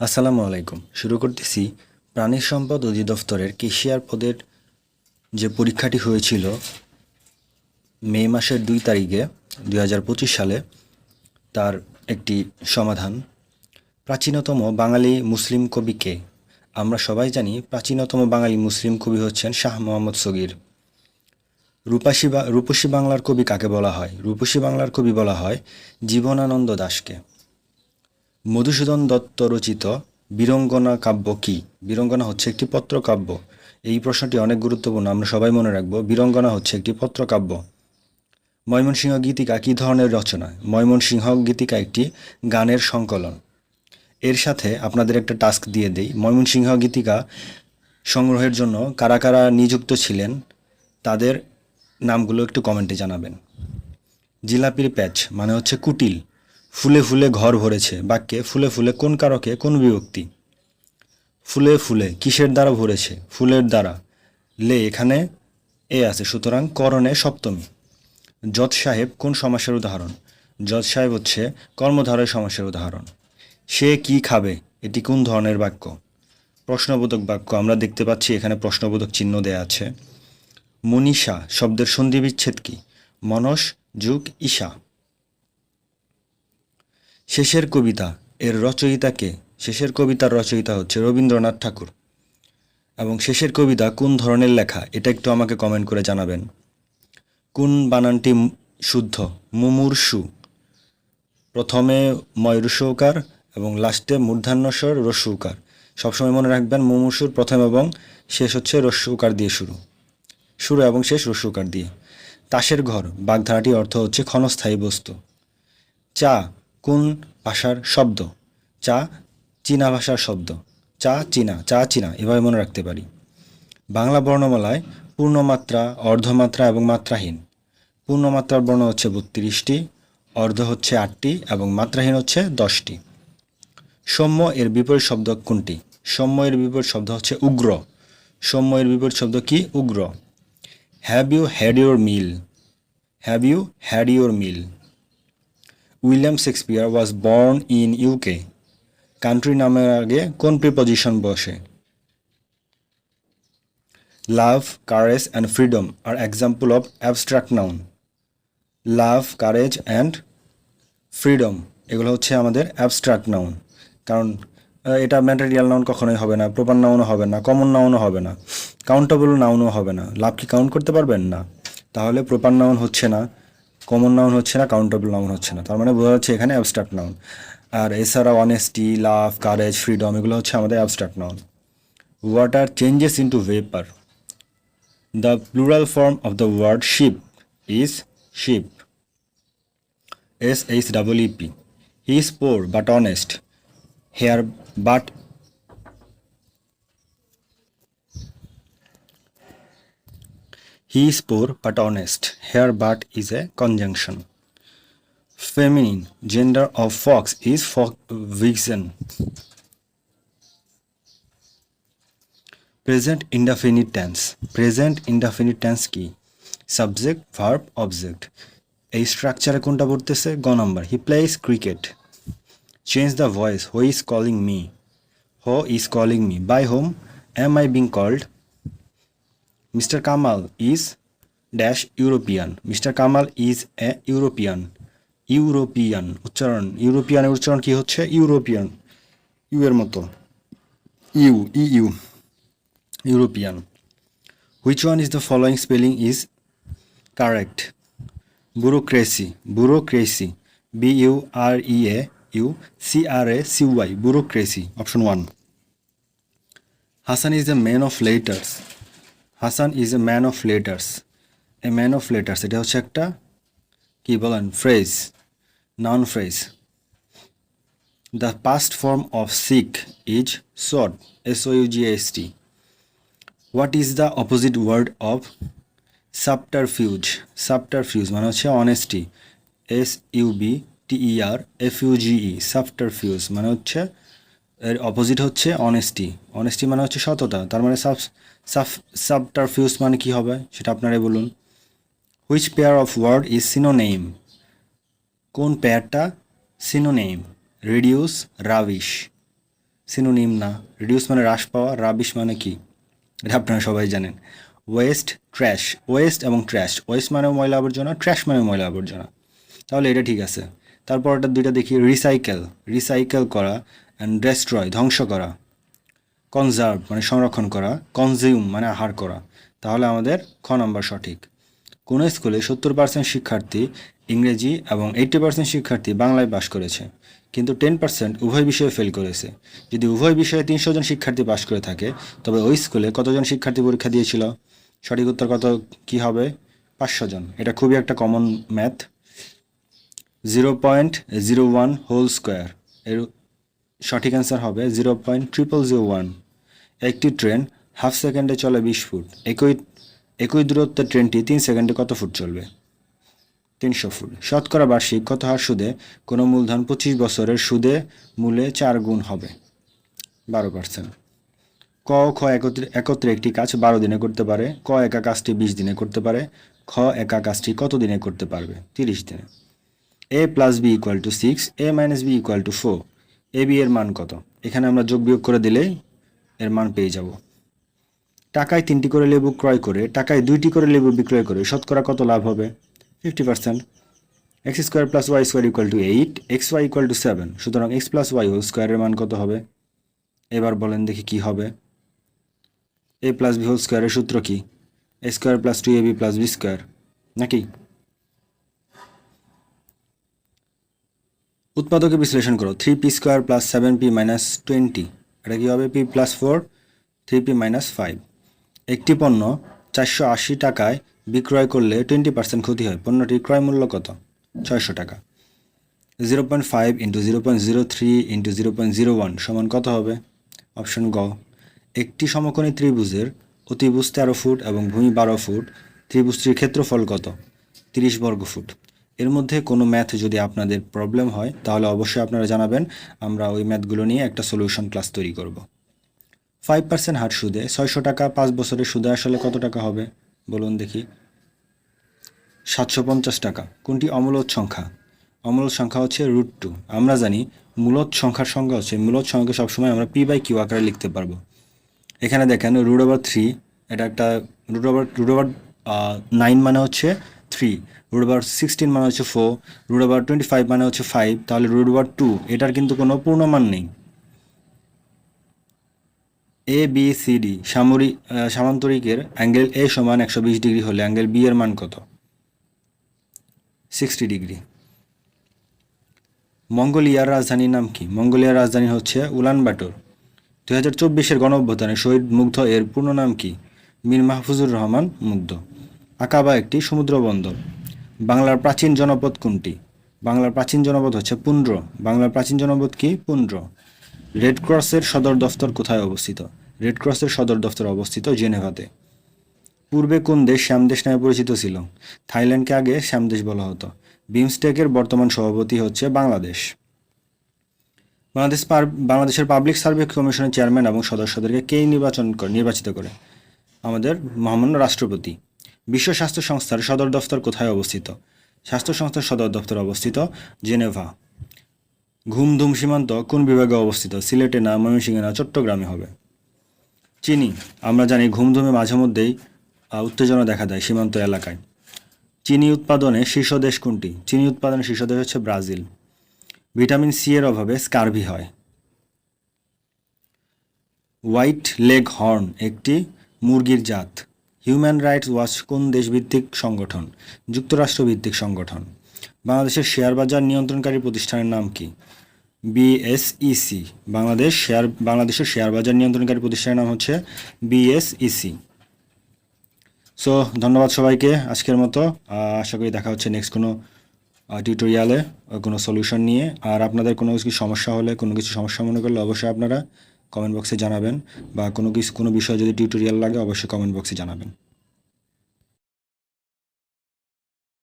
আসসালামু আলাইকুম। শুরু করতেছি প্রাণী সম্পদ অধিদপ্তরের কেশিয়ার পদের যে পরীক্ষাটি হয়েছিল মে মাসের দুই তারিখে দুই হাজার পঁচিশ সালে, তার একটি সমাধান। প্রাচীনতম বাঙালি মুসলিম কবি কে? আমরা সবাই জানি প্রাচীনতম বাঙালি মুসলিম কবি হচ্ছেন শাহ মোহাম্মদ সগির। রূপাসী বা, রূপসী বাংলার কবি কাকে বলা হয়? রূপসী বাংলার কবি বলা হয় জীবনানন্দ দাশকে মধুসূদন দত্ত রচিত বীরঙ্গনা কাব্য কি? বীরঙ্গনা হচ্ছে একটি পত্রকাব্য। এই প্রশ্নটি অনেক গুরুত্বপূর্ণ, আমরা সবাই মনে রাখব। বীরঙ্গনা হচ্ছে একটি পত্রকাব্য। ময়মনসিংহ গীতিকা কী ধরনের রচনা? ময়মনসিংহ গীতিকা একটি গানের সংকলন। এর সাথে আপনাদের একটা টাস্ক দিয়ে দেই। ময়মনসিংহ গীতিকা সংগ্রহের জন্য কারা কারা নিযুক্ত ছিলেন, তাদের নামগুলো একটু কমেন্টে জানাবেন। জিলাপির প্যাচ মানে হচ্ছে কুটিল। ফুলে ফুলে ঘর ভরেছে। বাক্যে ফুলে ফুলে কোন কারকে, কোন বিভক্তি? ফুলে ফুলে কিসের দ্বারা ভরেছে? ফুলের দ্বারা। লে এখানে এ আছে, সুতরাং করণে সপ্তমী। যৎ সাহেব কোন সমাসের উদাহরণ? যৎ সাহেব হচ্ছে কর্মধারয় সমাসের উদাহরণ। সে কি খাবে? এটি কোন ধরনের বাক্য? প্রশ্নবোধক বাক্য। আমরা দেখতে পাচ্ছি এখানে প্রশ্নবোধক চিহ্ন দেয়া আছে। মনীষা, শব্দের সন্ধিবিচ্ছেদ কি? মনস, যুগ, ঈশা। শেষের কবিতা, এর রচয়িতা কে? শেষের কবিতার রচয়িতা হচ্ছে রবীন্দ্রনাথ ঠাকুর। এবং শেষের কবিতা কোন ধরনের লেখা? এটা একটু আমাকে কমেন্ট করে জানাবেন। কোন বানানটি শুদ্ধ? মুমূর্ষু। প্রথমে ময়ূরসৌকার এবং লাস্টে মূর্ধান্যস্বর রস্যৌকার সবসময় মনে রাখবেন মুমূর্ষুর প্রথম এবং শেষ হচ্ছে রস্যৌকার দিয়ে শুরু। শুরু এবং শেষ রস্যৌকার দিয়ে। তাসের ঘর বাগধারাটি অর্থ হচ্ছে ক্ষণস্থায়ী বস্তু। চা কোন ভাষার শব্দ? চা, চীনা ভাষার শব্দ। চা, চীনা চা, চীনা, এভাবে মনে রাখতে পারি। বাংলা বর্ণমালায় পূর্ণমাত্রা, অর্ধমাত্রা এবং মাত্রাহীন। পূর্ণমাত্রার বর্ণ হচ্ছে বত্রিশটি, অর্ধ হচ্ছে আটটি এবং মাত্রাহীন হচ্ছে দশটি। সৌম্য এর বিপরীত শব্দ কোনটি? সৌম্য এর বিপরীত শব্দ হচ্ছে উগ্র। সৌম্য এর বিপরীত শব্দ কি? উগ্র। Have you had your meal have you had your meal William Shakespeare was born in UK country নামের আগে কোন প্রিপজিশন বসে? Love courage and freedom R example of abstract noun love courage and freedom এগুলো হচ্ছে আমাদের abstract noun কারণ এটা material noun কখনোই হবে না প্রপার নাউনও হবে না কমন নাউনও হবে না কাউন্টেবল নাউনও হবে না। লাভ কি কাউন্ট করতে পারবেন? না। তাহলে প্রপার নাউন হচ্ছে না। কমন নাউন হচ্ছে না কাউন্টেবল নাউন হচ্ছে না। তার মানে বোঝা যাচ্ছে এখানে অ্যাবস্ট্রাক্ট নাউন আর এছাড়া অনেস্টি লাভ কারেজ ফ্রিডম এগুলো হচ্ছে আমাদের abstract noun water changes into vapour the plural form of the word ship is ship S H double E P. He is poor but honest. Here he is poor but honest. Here but is a conjunction. Feminine gender of fox is fox vixen. Present indefinite tense. Present indefinite tense কি subject verb object এই স্ট্রাকচারে কোনটা পড়তেছে গ number he plays cricket change the voice who is calling me who is calling me by whom am I being called mister Kamal is dash European mister Kamal is a European European উচ্চারণ ইউরোপিয়ানের উচ্চারণ কি হচ্ছে? European U এর মতো। U E U European which one is the following spelling is correct bureaucracy bureaucracy b u r e a u c r a c y. Bureaucracy option 1 Hassan is a man of letters. Hassan is a man of letters. A man of letters, এটা হচ্ছে একটা, কি বলেন phrase noun phrase the past form of seek is sought S O U G S T what is the opposite word of subterfuge subterfuge মানে হচ্ছে honesty S U B T E R F U G E subterfuge মানে হচ্ছে এর opposite হচ্ছে honesty honesty মানে হচ্ছে সততা, তার মানে সাব সাব সাবটারফিউজ মানে কি হবে সেটা আপনারাই বলুন। Which pair of word is synonym কোন পেয়ারটা সিনোনেম রিডিউস রাবিশ সিনোনিম না রিডিউস মানে হ্রাস পাওয়া রাবিশ মানে কি? এটা আপনারা সবাই জানেন। ওয়েস্ট ট্র্যাশ ওয়েস্ট এবং ট্র্যাশ ওয়েস্ট মানে ময়লা আবর্জনা ট্র্যাশ মানে ময়লা আবর্জনা। তাহলে এটা ঠিক আছে। তারপর এটা দুইটা দেখি রিসাইকেল রিসাইকেল করা। অ্যান্ড ডেস্ট্রয় ধ্বংস করা কনজার্ভ মানে সংরক্ষণ করা কনজিউম মানে আহার করা, তাহলে আমাদের খ নম্বর সঠিক। কোনো স্কুলে সত্তর পার্সেন্ট শিক্ষার্থী ইংরেজি এবং এইটি পার্সেন্ট শিক্ষার্থী বাংলায় পাশ করেছে, কিন্তু টেন পার্সেন্ট উভয় বিষয়ে ফেল করেছে। যদি উভয় বিষয়ে তিনশো জন শিক্ষার্থী পাশ করে থাকে, তবে ওই স্কুলে কতজন শিক্ষার্থী পরীক্ষা দিয়েছিল? সঠিক উত্তর কত, কি হবে? পাঁচশো জন। এটা খুবই একটা common math zero point zero one whole square এর সঠিক অ্যান্সার হবে zero point triple zero one একটি ট্রেন হাফ সেকেন্ডে চলে বিশ ফুট। একই একই দূরত্বের ট্রেনটি তিন সেকেন্ডে কত ফুট চলবে? তিনশো ফুট। শতকরা বার্ষিক কত হার সুদে? কোনো মূলধন পঁচিশ বছরের সুদে মূলে চার গুণ হবে। বারো পার্সেন্ট ক খ একত্রে একত্রে একটি কাজ বারো দিনে করতে পারে। ক একা কাজটি বিশ দিনে করতে পারে। খ একা কাজটি কত দিনে করতে পারবে? তিরিশ দিনে। A plus B equal to six A minus B equal to four A, B এর মান কত? এখানে আমরা যোগ বিয়োগ করে দিলেই এর মান পেয়ে যাব। টাকায় তিনটি করে লেবু ক্রয় করে, টাকায় দুইটি করে লেবু বিক্রয় করে শতকরা কত লাভ হবে? Fifty percent. X square plus Y square equal to eight, X Y equal to seven. সুতরাং এক্স প্লাস ওয়াই হোল স্কোয়ারের মান কত হবে? এবার বলেন দেখি কি হবে। এ প্লাস বি হোল স্কোয়ারের সূত্র কি? A square plus two A B plus B square. নাকি? উৎপাদকে বিশ্লেষণ করো three P square plus seven P minus twenty এটা কি হবে? P plus four three P minus five একটি পণ্য চারশো আশি টাকায় বিক্রয় করলে টোয়েন্টি পার্সেন্ট ক্ষতি হয়। পণ্যটির ক্রয় মূল্য কত? ছয়শো টাকা। Zero point five into zero point zero three into zero point zero one সমান কত হবে? অপশন গ। একটি সমকোণী ত্রিভুজের অতিভুজ তেরো ফুট এবং ভূমি বারো ফুট। ত্রিভুজটির ক্ষেত্রফল কত? তিরিশ বর্গ ফুট এর মধ্যে কোনো ম্যাথ যদি আপনাদের প্রবলেম হয়, তাহলে অবশ্যই আপনারা জানাবেন, আমরা ওই ম্যাথগুলো নিয়ে একটা সলিউশন ক্লাস তৈরি করব। ফাইভ পার্সেন্ট হার সুদে ছয়শো টাকা পাঁচ বছরের সুদে আসলে কত টাকা হবে? বলুন দেখি। সাতশো পঞ্চাশ টাকা। কোনটি? অমূলত সংখ্যা। অমূলত সংখ্যা হচ্ছে রুট টু আমরা জানি মূলত সংখ্যার সংখ্যা হচ্ছে মূলত সংখ্যা সবসময় আমরা পি বাই কিউ আকারে লিখতে পারব। এখানে দেখেন রুট ওভার থ্রি এটা একটা root over root over nine মানে হচ্ছে থ্রি রুট ওভার সিক্সটিন মানে হচ্ছে four root over twenty five মানে হচ্ছে ফাইভ তাহলে রুট ওভার টু এটার কিন্তু কোনো পূর্ণমান নেই। এ বি সি ডি সামরিক সামান্তরিকের অ্যাঙ্গেল এ সমান একশো বিশ ডিগ্রি হলে অ্যাঙ্গেল বি এর মান কত? Sixty degree. মঙ্গোলিয়ার রাজধানীর নাম কি? মঙ্গোলিয়ার রাজধানী হচ্ছে উলানবাটর। দুই হাজার চব্বিশের গণ শহীদ মুগ্ধ এর পূর্ণ নাম কি? মীর মাহফুজুর রহমান মুগ্ধ। আকাবা একটি সমুদ্র বন্দর বাংলার প্রাচীন জনপদ কোনটি? বাংলার প্রাচীন জনপদ হচ্ছে পুন্ড্র। বাংলার প্রাচীন জনপদ কি? পুন্ড্র। রেড ক্রসের সদর দফতর কোথায় অবস্থিত? রেড ক্রসের সদর দফতর অবস্থিত জেনেভাতে। পূর্বে কোন দেশ শ্যামদেশ নামে পরিচিত ছিল? থাইল্যান্ডকে আগে শ্যামদেশ বলা হতো। বিমস্টেকের বর্তমান সভাপতি হচ্ছে বাংলাদেশ। বাংলাদেশ বাংলাদেশের পাবলিক সার্ভে কমিশনের চেয়ারম্যান এবং সদস্যদেরকে কে নির্বাচন করে নির্বাচিত করে? আমাদের মহামান্য রাষ্ট্রপতি। বিশ্ব স্বাস্থ্য সংস্থার সদর দফতর কোথায় অবস্থিত? স্বাস্থ্য সংস্থার সদর দফতর অবস্থিত জেনেভা। ঘুমধুম সীমান্ত কোন বিভাগে অবস্থিত? সিলেটে না, ময়মনসিংহে না, চট্টগ্রামে হবে। চিনি, আমরা জানি ঘুমধুমে মাঝে মধ্যেই উত্তেজনা দেখা দেয় সীমান্ত এলাকায়। চিনি উৎপাদনে শীর্ষ দেশ কোনটি? চিনি উৎপাদনে শীর্ষ দেশ হচ্ছে ব্রাজিল। ভিটামিন সি এর অভাবে স্কারভি হয়। হোয়াইট লেগ হর্ন একটি মুরগির জাত। হিউম্যান রাইটস ওয়াচ কোন দেশভিত্তিক সংগঠন? যুক্তরাষ্ট্রভিত্তিক সংগঠন। বাংলাদেশের শেয়ার বাজার নিয়ন্ত্রণকারী প্রতিষ্ঠানের নাম কি? বিএসইসি বাংলাদেশ শেয়ার, বাংলাদেশের শেয়ার বাজার নিয়ন্ত্রণকারী প্রতিষ্ঠানের নাম হচ্ছে বিএসইসি সো ধন্যবাদ সবাইকে আজকের মতো। আশা করি দেখা হচ্ছে নেক্সট কোনো টিউটোরিয়ালে কোনো সলিউশন নিয়ে। আর আপনাদের কোনো কিছু সমস্যা হলে, কোনো কিছু সমস্যা মনে করলে অবশ্যই আপনারা কমেন্ট বক্সে জানাবেন বা কোনো কিছু, কোনো বিষয়ে যদি টিউটোরিয়াল লাগে, অবশ্যই কমেন্ট বক্সে জানাবেন।